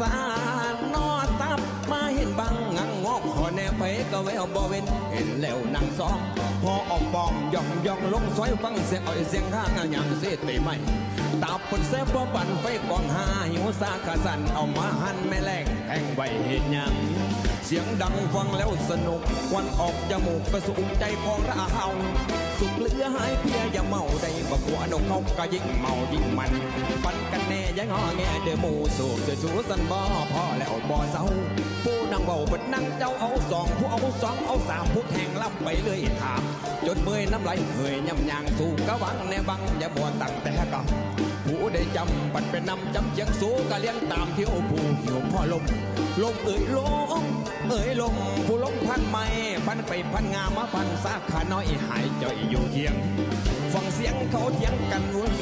ซาโนตับมาเห็นบังงังงอกหอแนไปก็แววบ่เว้นเห็นแล้วนั่งซ้อมพอออกปอมย่องย่องลงซอยฟังเสียงอ้อยเสียงข้างอย่างเสียตีไม่ตาปนเสพบ่ปั่นไฟกองหาหิวซากะสันเอามาหันแม่แลงแทงไว้เห็นยังเสียงดังฟังแล้วสนุกควันออกจมูกกระสุนใจพองระเฮาสุขเหลือหายเพียอย่าเมาได้ หัวนกเขาก็ยิ่งเมายิ่งมันปันกันแน่ยังงอแงเดือหมูสูบเดือสูสันบ่พอแล้วบ่เศร้าผู้นั่งเบาเปิดนั่งเจ้าเอาสองผู้เอาสองเอาสามผู้แทงลับไปเลยถาม จนเมื่อยน้ำไหลเหื่อยย่ำยางสู่กะวังแน่บังอย่าบ่ตั้งแต่กับผู้ได้จำปัดเป็นนำจำเชียงสูกะเลี้ยงตามเที่ยวผู้หิวพ่อลมลมเอ่ยลมเอ่ยลมผู้ลมพันไม่พันไปพันงามมาพันซากขาน้อยหายใจอยู่เคียง เขาเถียงกันวุ่น